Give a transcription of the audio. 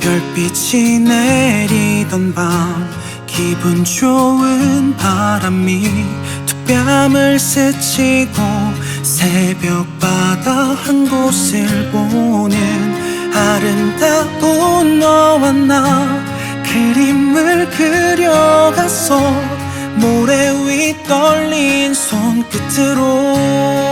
별빛이 내리던 밤 기분 좋은 바람이 두 뺨을 스치고 새벽 바다 한 곳을 보는 아름다운 너와 나 그림을 그려갔어 모래 위 떨린 손끝으로